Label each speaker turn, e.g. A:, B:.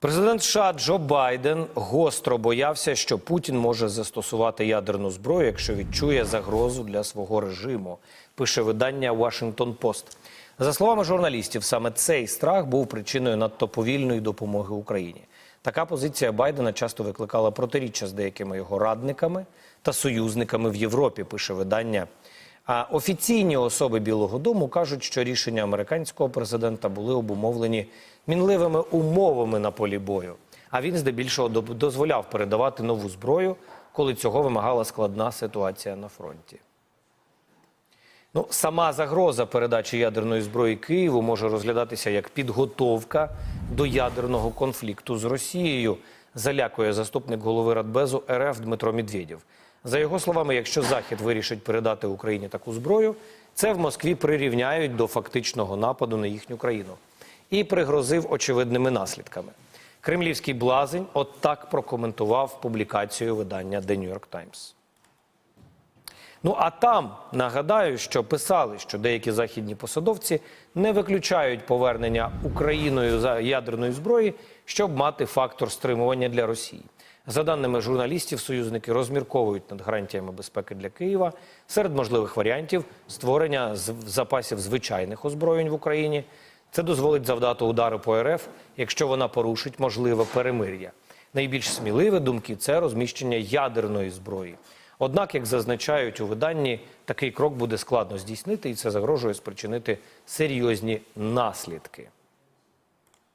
A: Президент США Джо Байден гостро боявся, що Путін може застосувати ядерну зброю, якщо відчує загрозу для свого режиму. Пише видання Washington Post. За словами журналістів, саме цей страх був причиною надто повільної допомоги Україні. Така позиція Байдена часто викликала протиріччя з деякими його радниками та союзниками в Європі. Пише видання. А офіційні особи Білого Дому кажуть, що рішення американського президента були обумовлені мінливими умовами на полі бою. А він здебільшого дозволяв передавати нову зброю, коли цього вимагала складна ситуація на фронті. Ну, сама загроза передачі ядерної зброї Києву може розглядатися як підготовка до ядерного конфлікту з Росією, залякує заступник голови Радбезу РФ Дмитро Медведєв. За його словами, якщо Захід вирішить передати Україні таку зброю, це в Москві прирівняють до фактичного нападу на їхню країну і пригрозив очевидними наслідками. Кремлівський блазень от так прокоментував публікацію видання The New York Times. Ну а там нагадаю, що писали, що деякі західні посадовці не виключають повернення Україною за ядерної зброї, щоб мати фактор стримування для Росії. За даними журналістів, союзники розмірковують над гарантіями безпеки для Києва серед можливих варіантів створення запасів звичайних озброєнь в Україні. Це дозволить завдати удари по РФ, якщо вона порушить можливе перемир'я. Найбільш сміливі думки це розміщення ядерної зброї. Однак, як зазначають у виданні, такий крок буде складно здійснити, і це загрожує спричинити серйозні наслідки.